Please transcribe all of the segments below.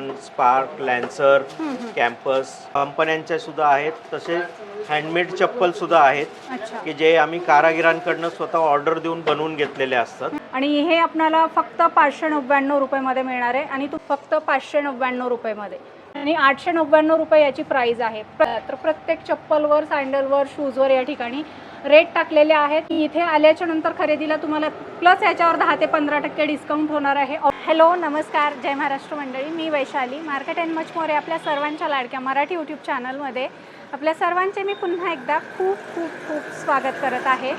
Action spark लॅन्सर campus कंपन्यांच्या सुद्धा आहेत. तसे हँडमेड चप्पल सुद्धा आहेत की जे आम्ही कारागिरांकडनं स्वतः ऑर्डर देऊन बनवून घेतलेले असतात. आणि हे आपल्याला फक्त पाचशे नव्याण्णव रुपयामध्ये मिळणार आहे आणि तू फक्त पाचशे नव्याण्णव रुपयामध्ये. आणि आठशे नव्याण्णव रुपये याची प्राईज आहे. तर प्रत्येक चप्पलवर सँडलवर शूजवर या ठिकाणी रेट टाकलेले आहेत. इथे आल्याच्यानंतर खरेदीला तुम्हाला प्लस याच्यावर दहा ते पंधरा टक्के डिस्काउंट होणार आहे. हॅलो नमस्कार. जय महाराष्ट्र मंडळी. मी Vaishali. Market and much more आपल्या सर्वांच्या लाडक्या मराठी यूट्यूब चॅनलमध्ये आपल्या सर्वांचे मी पुन्हा एकदा खूप खूप खूप स्वागत करत आहे.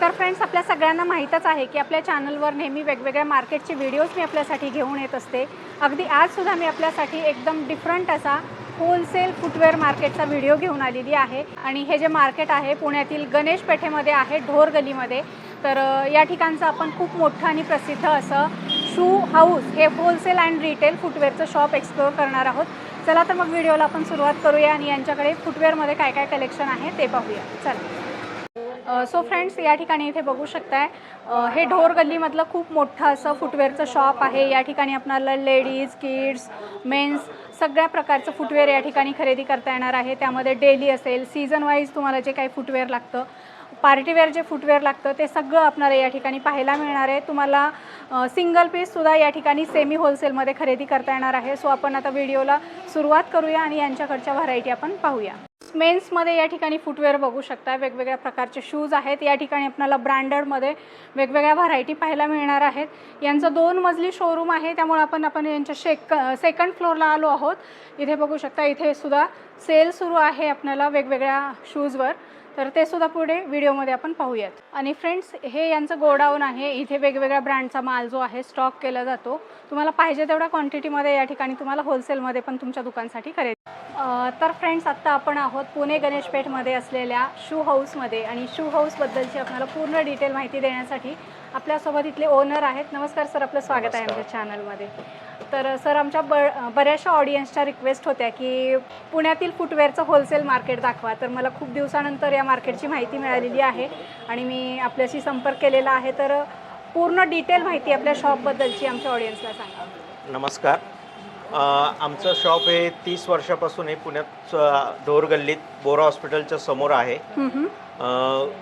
तर फ्रेंड्स आपल्या सगळ्यांना माहीतच आहे की आपल्या चॅनलवर नेहमी वेगवेगळ्या मार्केटचे व्हिडिओज मी आपल्यासाठी घेऊन येत असते. अगदी आजसुद्धा मी आपल्यासाठी एकदम डिफरंट असा होलसेल फुटवेअर मार्केटचा व्हिडिओ घेऊन आलेली आहे. आणि हे जे मार्केट आहे पुण्यातील गणेश पेठेमध्ये आहे ढोर गलीमध्ये. तर या ठिकाणचं आपण खूप मोठं आणि प्रसिद्ध असं शू हाऊस हे होलसेल अँड रिटेल फुटवेअरचं शॉप एक्सप्लोअर करणार आहोत. चला तर मग व्हिडिओला आपण सुरुवात करूया आणि यांच्याकडे फुटवेअरमध्ये काय काय कलेक्शन आहे ते पाहूया. चला. सो फ्रेंड्स या ठिकाणी इथे बघू शकताय हे ढोर गल्लीमधलं खूप मोठं असं फुटवेअरचं शॉप आहे. या ठिकाणी आपणाला लेडीज किड्स मेन्स सगळ्या प्रकारचं फुटवेअर या ठिकाणी खरेदी करता येणार आहे. त्यामध्ये डेली असेल सीझन वाईज तुम्हाला जे काही फुटवेअर लागतं पार्टीवेअर जे फुटवेअर लागतं ते सगळं आपल्याला या ठिकाणी पाहायला मिळणार आहे. तुम्हाला सिंगल पीससुद्धा या ठिकाणी सेमी होलसेलमध्ये खरेदी करता येणार आहे. सो आपण आता व्हिडिओला सुरुवात करूया आणि यांच्याकडच्या व्हरायटी आपण पाहूया. मेन्समध्ये या ठिकाणी फुटवेअर बघू शकता. वेगवेगळ्या प्रकारचे शूज आहेत. या ठिकाणी आपल्याला ब्रँडेडमध्ये वेगवेगळ्या व्हरायटी पाहायला मिळणार आहेत. यांचं दोन मजली शोरूम आहे. त्यामुळे आपण आपण यांच्या शेक सेकंड फ्लोअरला आलो आहोत. इथे बघू शकता इथे सुद्धा सेल सुरू आहे आपल्याला वेगवेगळ्या शूजवर तर ते सुद्धा पुढे व्हिडिओमध्ये आपण पाहूयात. आणि फ्रेंड्स हे यांचं गोडाऊन आहे. इथे वेगवेगळ्या ब्रँडचा माल जो आहे स्टॉक केला जातो. तुम्हाला पाहिजे तेवढ्या क्वांटिटीमध्ये या ठिकाणी तुम्हाला होलसेलमध्ये पण तुमच्या दुकानसाठी खरेदी तर फ्रेंड्स आत्ता आपण आहोत पुणे गणेशपेठमध्ये असलेल्या शू हाऊसमध्ये आणि शू हाऊसबद्दलची आपल्याला पूर्ण डिटेल माहिती देण्यासाठी आपल्यासोबत इथले ओनर आहेत. नमस्कार सर आपलं स्वागत आहे आमच्या चॅनलमध्ये. तर सर आमच्या ब बऱ्याचशा ऑडियन्सच्या रिक्वेस्ट होत्या की पुण्यातील फुटवेअरचं होलसेल मार्केट दाखवा. तर मला खूप दिवसानंतर या मार्केटची माहिती मिळालेली आहे आणि मी आपल्याशी संपर्क केलेला आहे. तर पूर्ण डिटेल माहिती आपल्या शॉपबद्दलची आमच्या ऑडियन्सला सांगा. नमस्कार. आमचं शॉप हे तीस वर्षापासून हे पुण्यात ढोर गल्लीत बोरा हॉस्पिटलच्या समोर आहे.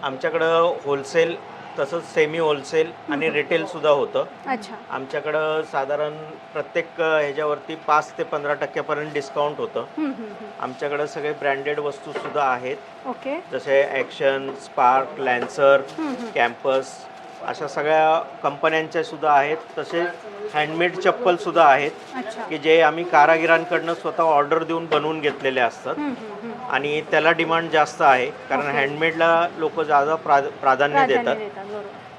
आमच्याकडं होलसेल तसंच सेमी होलसेल आणि रिटेलसुद्धा होतं. अच्छा. आमच्याकडं साधारण प्रत्येक ह्याच्यावरती पाच ते पंधरा टक्क्यापर्यंत डिस्काउंट होतं. आमच्याकडं सगळे ब्रँडेड वस्तूसुद्धा आहेत. ओके. जसे ॲक्शन स्पार्क लॅन्सर. कॅम्पस अशा सगळ्या कंपन्यांच्या सुद्धा आहेत. तसे हँडमेड चप्पल सुद्धा आहेत की जे आम्ही कारागिरांकडनं स्वतः ऑर्डर देऊन बनवून घेतलेले असतात. आणि त्याला डिमांड जास्त आहे कारण. हँडमेडला लोक जादा प्रा प्राधान्य देतात.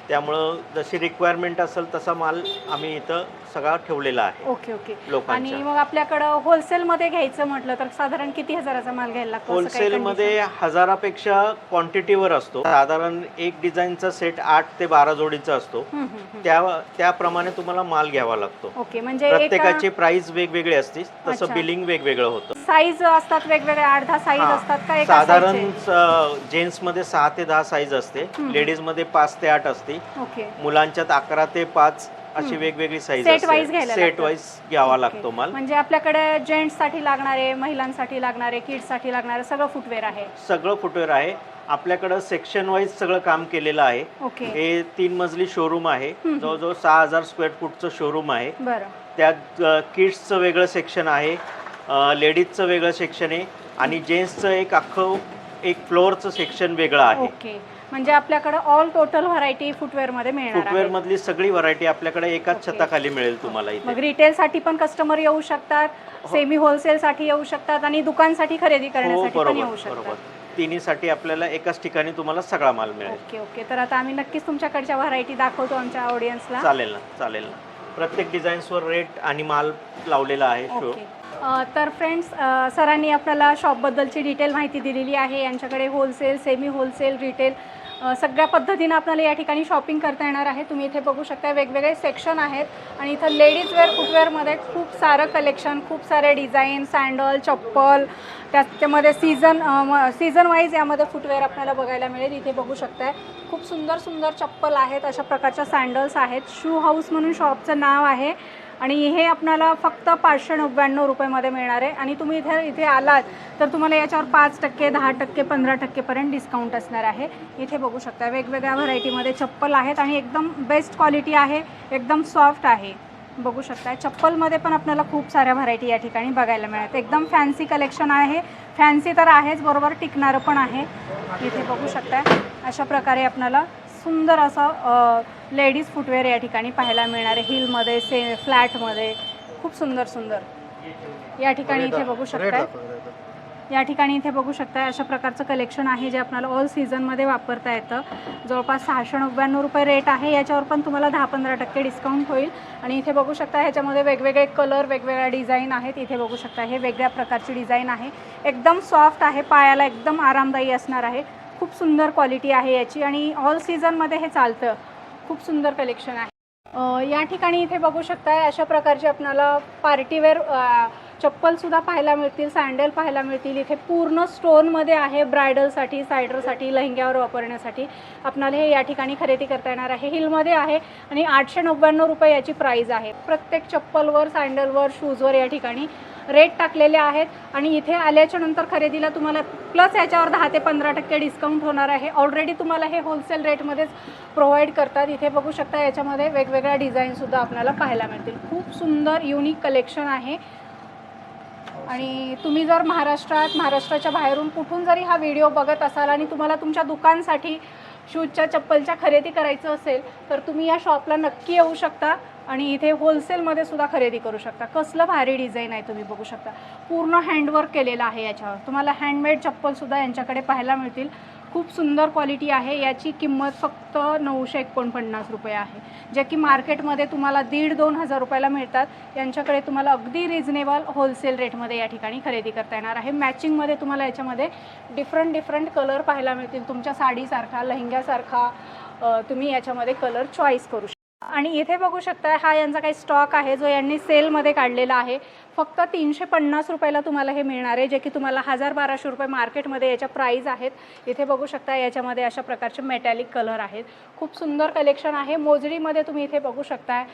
त्यामुळं जशी रिक्वायरमेंट असेल तसा माल आम्ही इथं सगळा ठेवलेला आहे ओके ओके आणि लोकांच्या मग आपल्याकडं होलसेलमध्ये घ्यायचं म्हटलं तर साधारण किती हजाराचा माल घ्यायला लागतो असं काही होलसेलमध्ये हजारापेक्षा क्वांटिटीवर असतो साधारण एक डिझाईनचा सेट आठ ते बारा जोडीचा असतो condition? हम्म, हम्म, हम्म. त्या त्याप्रमाणे तुम्हाला माल घ्यावा लागतो ओके म्हणजे प्रत्येकाची प्राइस वेगवेगळी असते तसं. बिलिंग वेगवेगळं होतं साईज असतात वेगवेगळ्या आठ दहा साईज हा. असतात का एका साधारण size जेंट्समध्ये सहा ते दहा साईज असते हम्म. लेडीजमध्ये पाच ते आठ असते? ओके मुलांच्यात अकरा ते पाच अशी. वेगवेगळी साईज Set wise घ्यायला सेट. वाईज घ्यावा. लागतो माल. म्हणजे आपल्याकडे जेंट्ससाठी लागणारे महिलांसाठी लागणारे किड्ससाठी लागणारे सगळं फुटवेअर आहे. सगळं फुटवेअर आहे. आपल्याकडं सेक्शन वाईज सगळं काम केलेलं आहे. ओके हे तीन मजली शोरूम आहे. हम्म. जवळजवळ सहा हजार स्क्वेअर फूटचं शोरूम आहे. बरं. त्यात किड्सचं वेगळं सेक्शन आहे. लेडीजचं वेगळं सेक्शन आहे. आणि जेंट्सचं एक अख्खं एक फ्लोअरचं सेक्शन वेगळं आहे. ओके म्हणजे आपल्याकडे ऑल टोटल व्हरायटी फुटवेअरमध्ये मिळणार फुटवेअर आहे. मधली सगळी व्हरायटी आपल्याकडे एकाच. छताखाली मिळेल तुम्हाला मग इथे रिटेल साठी पण कस्टमर येऊ शकतात. सेमी होलसेल साठी येऊ शकतात आणि दुकानसाठी खरेदी हो करण्यासाठी पण बरोबर येऊ बरोबर शकतात. तिन्हीसाठी आपल्याला एकाच ठिकाणी तुम्हाला सगळा माल मिळेल. ओके ओके तर आता आम्ही नक्कीच तुमच्याकडच्या व्हरायटी दाखवतो आमच्या ऑडियन्सला चालेल ना चालेल ना. प्रत्येक डिझाईन्सवर रेट आणि माल लावलेला आहे शो ओके अ, तर फ्रेंड्स अ, सरांनी आपल्याला शॉपबद्दलची डिटेल माहिती दिलेली आहे. यांच्याकडे होलसेल सेमी होलसेल रिटेल सगळ्या पद्धतीनं आपल्याला या ठिकाणी शॉपिंग करता येणार आहे. तुम्ही इथे बघू शकता वेगवेगळे सेक्शन आहेत. आणि इथं लेडीज वेअर फुटवेअरमध्ये खूप सारं कलेक्शन खूप सारे डिझाईन सँडल चप्पल. त्याच्यामध्ये सीझन सीझन वाईज यामध्ये फुटवेअर आपल्याला बघायला मिळेल. इथे बघू शकताय. खूप सुंदर सुंदर चप्पल आहेत. अशा प्रकारच्या सँडल्स आहेत. शू हाऊस म्हणून शॉपचं नाव आहे. आणि हे आपल्याला फक्त पाचशे नव्याण्णव रुपयेमध्ये मिळणार आहे. आणि तुम्ही इथे इथे आलात तर तुम्हाला याच्यावर पाच टक्के दहा टक्के पंधरा टक्केपर्यंत डिस्काउंट असणार आहे. इथे बघू शकता वेगवेगळ्या व्हरायटीमध्ये चप्पल आहेत आणि एकदम बेस्ट क्वालिटी आहे एकदम सॉफ्ट आहे. बघू शकता चप्पलमध्ये पण आपल्याला खूप साऱ्या व्हरायटी या ठिकाणी बघायला मिळतात. एकदम फॅन्सी कलेक्शन आहे. फॅन्सी तर आहेच बरोबर टिकणारं पण आहे. इथे बघू शकता अशा प्रकारे आपल्याला सुंदर असं लेडीज फुटवेअर या ठिकाणी पाहायला मिळणार आहे. हिलमध्ये से फ्लॅटमध्ये खूप सुंदर सुंदर. या ठिकाणी इथे बघू शकताय. या ठिकाणी इथे बघू शकता अशा प्रकारचं कलेक्शन आहे जे आपल्याला ऑल सीझनमध्ये वापरता येतं. जवळपास सहाशे नव्याण्णव रुपये रेट आहे. याच्यावर पण तुम्हाला दहा पंधरा टक्के डिस्काउंट होईल. आणि इथे बघू शकता ह्याच्यामध्ये वेगवेगळे कलर वेगवेगळ्या डिझाईन आहेत. इथे बघू शकता हे वेगळ्या प्रकारची डिझाईन आहे. एकदम सॉफ्ट आहे पायाला एकदम आरामदायी असणार आहे. खूप सुंदर क्वालिटी आहे याची आणि ऑल सीझनमध्ये हे चालतं. खूप सुंदर कलेक्शन आहे. या ठिकाणी इथे बघू शकता अशा प्रकारचे आपल्याला पार्टीवेअर चप्पलसुद्धा पाहायला मिळतील सँडल पाहायला मिळतील. इथे पूर्ण स्टोनमध्ये आहे ब्रायडलसाठी सायडरसाठी लहंग्यावर वापरण्यासाठी. आपणाला हे या ठिकाणी खरेदी करता येणार आहे. हिलमध्ये आहे आणि आठशे नव्याण्णव रुपये याची प्राईज आहे. प्रत्येक चप्पलवर सँडलवर शूजवर या ठिकाणी रेट टाकलेले आहेत आणि इथे आल्याच्यानंतर खरेदीला तुम्हाला प्लस याच्यावर दहा ते पंधरा टक्के डिस्काउंट होणार आहे. ऑलरेडी तुम्हाला हे होलसेल रेटमध्येच प्रोव्हाइड करतात. इथे बघू शकता याच्यामध्ये वेगवेगळ्या डिझाईनसुद्धा आपल्याला पाहायला मिळतील. खूप सुंदर युनिक कलेक्शन आहे. आणि तुम्ही जर महाराष्ट्रात महाराष्ट्राच्या बाहेरून कुठून जरी हा व्हिडिओ बघत असाल आणि तुम्हाला तुमच्या दुकानसाठी शूजच्या चप्पलच्या खरेदी करायचं असेल तर तुम्ही या शॉपला नक्की येऊ शकता. आणि इथे होलसेलमध्ये सुद्धा खरेदी करू शकता. कसलं भारी डिझाईन आहे तुम्ही बघू शकता. पूर्ण हँडवर्क केलेलं आहे याच्यावर. तुम्हाला हँडमेड चप्पलसुद्धा यांच्याकडे पाहायला मिळतील. खूप सुंदर क्वालिटी आहे. याची किंमत फक्त नऊशे एकोणपन्नास रुपये आहे. जे की मार्केटमध्ये तुम्हाला दीड दोन हजार रुपयाला मिळतात. यांच्याकडे तुम्हाला अगदी रिजनेबल होलसेल रेटमध्ये या ठिकाणी खरेदी करता येणार आहे. मॅचिंगमध्ये तुम्हाला याच्यामध्ये डिफरंट डिफरंट कलर पाहायला मिळतील. तुमच्या साडीसारखा लेहंग्यासारखा तुम्ही याच्यामध्ये कलर चॉईस करू शकता. आणि इथे बघू शकता हा यांचा काही स्टॉक आहे जो यांनी सेलमध्ये काढलेला आहे. फक्त तीनशे पन्नास रुपयाला तुम्हाला हे मिळणार आहे जे की तुम्हाला हजार बाराशे रुपये मार्केटमध्ये याच्या प्राईज आहेत. इथे बघू शकता याच्यामध्ये अशा प्रकारचे मेटॅलिक कलर आहेत. खूप सुंदर कलेक्शन आहे. मोजडीमध्ये तुम्ही इथे बघू शकताय.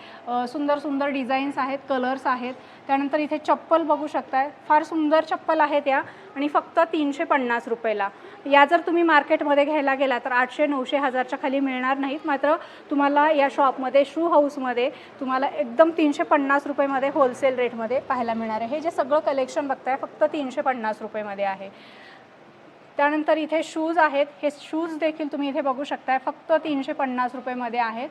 सुंदर सुंदर डिझाईन्स आहेत कलर्स आहेत. त्यानंतर इथे चप्पल बघू शकताय. फार सुंदर चप्पल आहेत या. आणि फक्त तीनशे पन्नास रुपयाला. या जर तुम्ही मार्केटमध्ये घ्यायला गेला तर आठशे नऊशे हजारच्या खाली मिळणार नाहीत. मात्र तुम्हाला या शॉपमध्ये शू हाऊसमध्ये तुम्हाला एकदम तीनशे पन्नास रुपयेमध्ये होलसेल रेटमध्ये पाहायला मिळणार आहे. हे जे सगळं कलेक्शन बघताय फक्त तीनशे पन्नास रुपयेमध्ये आहे. त्यानंतर इथे शूज आहेत. हे शूज देखील तुम्ही इथे बघू शकताय. फक्त तीनशे पन्नास रुपयेमध्ये आहेत.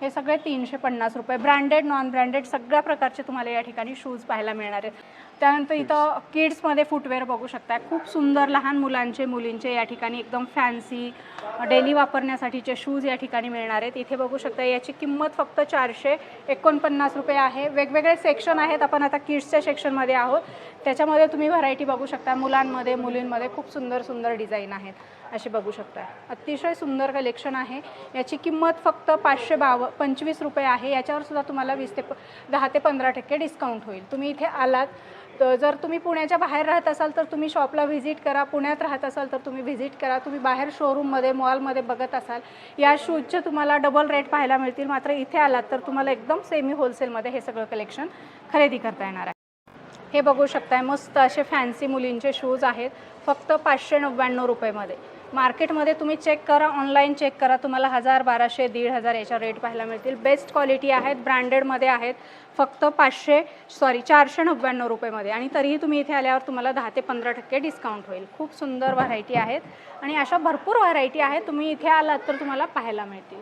हे सगळे तीनशे पन्नास रुपये. ब्रँडेड नॉन ब्रँडेड सगळ्या प्रकारचे तुम्हाला या ठिकाणी शूज पाहायला मिळणार आहेत. त्यानंतर इथं किड्समध्ये फुटवेअर बघू शकता खूप सुंदर लहान मुलांचे मुलींचे या ठिकाणी एकदम फॅन्सी डेली वापरण्यासाठीचे शूज या ठिकाणी मिळणार आहेत. इथे बघू शकता याची किंमत फक्त चारशे एकोणपन्नास रुपये आहे. वेगवेगळे सेक्शन आहेत. आपण आता किड्सच्या सेक्शनमध्ये आहोत. त्याच्यामध्ये तुम्ही व्हरायटी बघू शकता. मुलांमध्ये मुलींमध्ये खूप सुंदर सुंदर डिझाईन आहेत. असे बघू शकता. अतिशय सुंदर कलेक्शन आहे. याची किंमत फक्त पाचशे बाव पंचवीस रुपये आहे. याच्यावर सुद्धा तुम्हाला वीस ते प दहा ते पंधरा टक्के डिस्काउंट होईल. तुम्ही इथे आलात तर जर तुम्ही पुण्याच्या बाहेर राहत असाल तर तुम्ही शॉपला व्हिजिट करा. पुण्यात राहत असाल तर तुम्ही व्हिजिट करा. तुम्ही बाहेर शोरूममध्ये मॉलमध्ये बघत असाल या शूजचे तुम्हाला डबल रेट पाहायला मिळतील. मात्र इथे आलात तर तुम्हाला एकदम सेमी होलसेलमध्ये हे सगळं कलेक्शन खरेदी करता येणार आहे. हे बघू शकताय मस्त असे फॅन्सी मुलींचे शूज आहेत फक्त पाचशे नव्याण्णव रुपयेमध्ये. मार्केटमध्ये तुम्ही चेक करा ऑनलाईन चेक करा तुम्हाला हजार बाराशे दीड हजार याच्या रेट पाहायला मिळतील. बेस्ट क्वालिटी आहेत ब्रँडेडमध्ये आहेत फक्त पाचशे सॉरी चारशे नव्याण्णव रुपयेमध्ये. आणि तरीही तुम्ही इथे आल्यावर तुम्हाला दहा ते पंधरा टक्के डिस्काउंट होईल. खूप सुंदर व्हरायटी आहेत. आणि अशा भरपूर व्हरायटी आहेत तुम्ही इथे आलात तर तुम्हाला पाहायला मिळतील.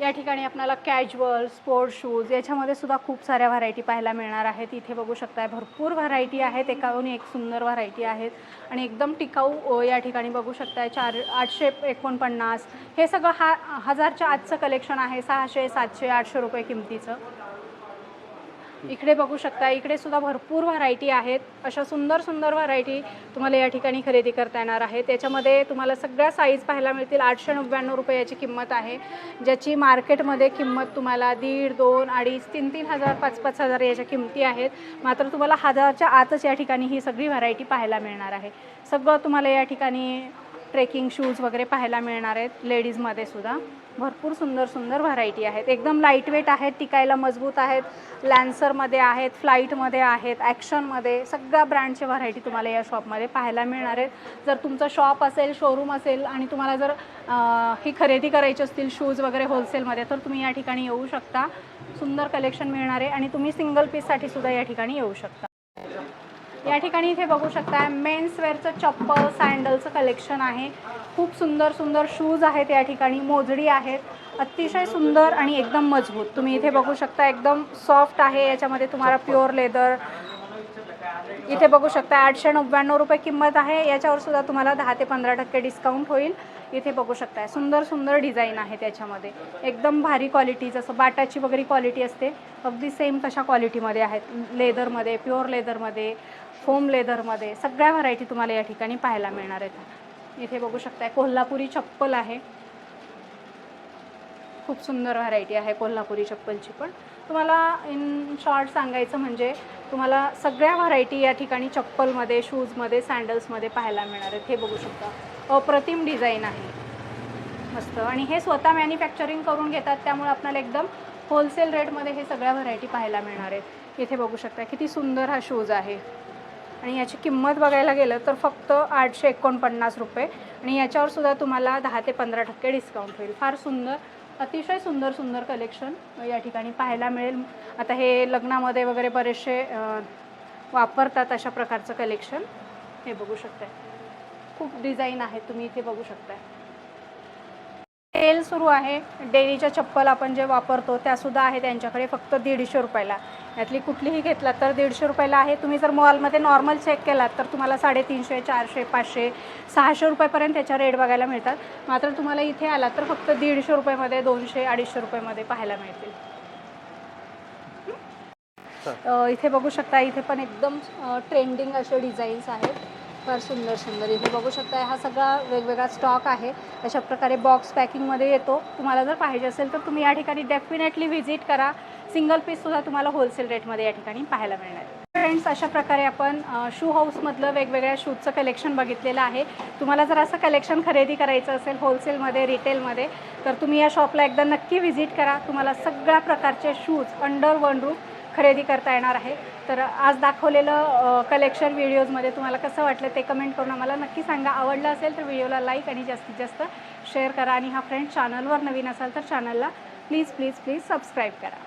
या ठिकाणी आपल्याला कॅज्युअल स्पोर्ट शूज याच्यामध्ये सुद्धा खूप साऱ्या व्हरायटी पाहायला मिळणार आहेत. इथे बघू शकताय भरपूर व्हरायटी आहेत. एकाहून एक सुंदर व्हरायटी आहेत. आणि एकदम टिकाऊ या ठिकाणी बघू शकताय चार आठशे एकोणपन्नास. हे सगळं हा हजारच्या आजचं कलेक्शन आहे. सहाशे सातशे आठशे रुपये किमतीचं. इकडे बघू शकता इकडे सुद्धा भरपूर व्हरायटी आहेत. अशा सुंदर सुंदर व्हरायटी तुम्हाला या ठिकाणी खरेदी करता येणार आहे. त्याच्यामध्ये तुम्हाला सगळ्या साईज पाहायला मिळतील. आठशे नव्याण्णव रुपये याची किंमत आहे. ज्याची मार्केटमध्ये किंमत तुम्हाला दीड दोन अडीच तीन तीन हजार पाच पाच हजार याच्या किमती आहेत. मात्र तुम्हाला हजारच्या आतच या ठिकाणी ही सगळी व्हरायटी पाहायला मिळणार आहे. सगळं तुम्हाला या ठिकाणी ट्रेकिंग शूज वगैरे पाहायला मिळणार आहेत लेडीजमध्ये सुद्धा. भरपूर सुंदर सुंदर व्हरायटी आहेत. एकदम लाइट वेट आहेत टिकायला मजबूत आहेत लॅन्सरमध्ये आहेत फ्लाईटमध्ये आहेत ॲक्शनमध्ये सगळ्या ब्रँडचे व्हरायटी तुम्हाला या शॉपमध्ये पाहायला मिळणार आहेत. जर तुमचं शॉप असेल शोरूम असेल आणि तुम्हाला जर ही खरेदी करायची असतील शूज वगैरे होलसेलमध्ये तर तुम्ही या ठिकाणी येऊ शकता. सुंदर कलेक्शन मिळणार आहे आणि तुम्ही सिंगल पीससाठी सुद्धा या ठिकाणी येऊ शकता. या ठिकाणी इथे बघू शकता मेन्स वेअरचं चप्पल सँडलचं कलेक्शन आहे. खूप सुंदर सुंदर शूज आहेत या ठिकाणी मोजडी आहेत. अतिशय सुंदर आणि एकदम मजबूत. तुम्ही इथे बघू शकता एकदम सॉफ्ट आहे. याच्यामध्ये तुम्हाला प्युअर लेदर इथे बघू शकता आठशे नव्याण्णव रुपये किंमत आहे. याच्यावर सुद्धा तुम्हाला दहा ते पंधरा टक्के डिस्काउंट होईल. इथे बघू शकता सुंदर सुंदर डिझाईन आहे त्याच्यामध्ये. एकदम भारी क्वालिटी जसं बाटाची वगैरे क्वालिटी असते अगदी सेम तशा क्वालिटीमध्ये आहेत. लेदरमध्ये प्युअर लेदरमध्ये फोम लेदरमध्ये सगळ्या व्हरायटी तुम्हाला या ठिकाणी पाहायला मिळणार आहेत. इथे बघू शकताय कोल्हापुरी चप्पल आहे. खूप सुंदर व्हरायटी आहे कोल्हापुरी चप्पलची पण. तुम्हाला इन शॉर्ट सांगायचं म्हणजे तुम्हाला सगळ्या व्हरायटी या ठिकाणी चप्पलमध्ये शूजमध्ये सँडल्समध्ये पाहायला मिळणार आहेत. हे बघू शकता. अप्रतिम डिझाईन आहे. मस्त. आणि हे स्वतः मॅन्युफॅक्चरिंग करून घेतात त्यामुळे आपल्याला एकदम होलसेल रेटमध्ये हे सगळ्या व्हरायटी पाहायला मिळणार आहेत. इथे बघू शकता किती सुंदर हा शूज आहे. आणि याची किंमत बघायला गेलं तर फक्त आठशे एकोणपन्नास रुपये. आणि याच्यावर सुद्धा तुम्हाला दहा ते पंधरा टक्के डिस्काउंट होईल. फार सुंदर अतिशय सुंदर सुंदर कलेक्शन या ठिकाणी पाहायला मिळेल. आता हे लग्नामध्ये वगैरे बरेचसे वापरतात अशा प्रकारचं कलेक्शन हे बघू शकताय. खूप डिझाईन आहेत तुम्ही इथे बघू शकताय. सेल सुरू आहे. डेलीच्या चप्पल आपण जे वापरतो त्यासुद्धा आहे त्यांच्याकडे फक्त दीडशे रुपयाला. यातली कुठलीही घेतला तर दीडशे रुपयाला आहे. तुम्ही जर मॉलमध्ये नॉर्मल चेक केलात तर तुम्हाला साडेतीनशे चारशे पाचशे सहाशे रुपयापर्यंत त्याच्या रेट बघायला मिळतात. मात्र तुम्हाला इथे आलात तर फक्त दीडशे रुपयामध्ये दोनशे अडीचशे रुपयामध्ये पाहायला मिळतील. इथे बघू शकता इथे पण एकदम ट्रेंडिंग असे डिझाईन्स आहेत. फार सुंदर सुंदर. इथे बघू शकता हा सगळा वेगवेगळा स्टॉक आहे. अशा प्रकारे बॉक्स पॅकिंगमध्ये येतो. तुम्हाला जर पाहिजे असेल तर तुम्ही या ठिकाणी डेफिनेटली व्हिजिट करा. सिंगल पीससुद्धा तुम्हाला होलसेल रेटमध्ये या ठिकाणी पाहायला मिळणार. आहे फ्रेंड्स अशा प्रकारे आपण शू हाऊसमधलं वेगवेगळ्या शूजचं कलेक्शन बघितलेलं आहे. तुम्हाला जर असं कलेक्शन खरेदी करायचं असेल होलसेलमध्ये रिटेलमध्ये तर तुम्ही या शॉपला एकदा नक्की व्हिजिट करा. तुम्हाला सगळ्या प्रकारचे शूज अंडर वन रूफ खरेदी करता येणार आहे. तर आज दाखवलेलं कलेक्शन व्हिडिओजमध्ये तुम्हाला कसं वाटलं ते कमेंट करून आम्हाला नक्की सांगा. आवडलं असेल तर व्हिडिओला लाईक आणि जास्तीत जास्त शेअर करा. आणि हा फ्रेंड चॅनलवर नवीन असाल तर चॅनलला प्लीज प्लीज प्लीज सबस्क्राईब करा.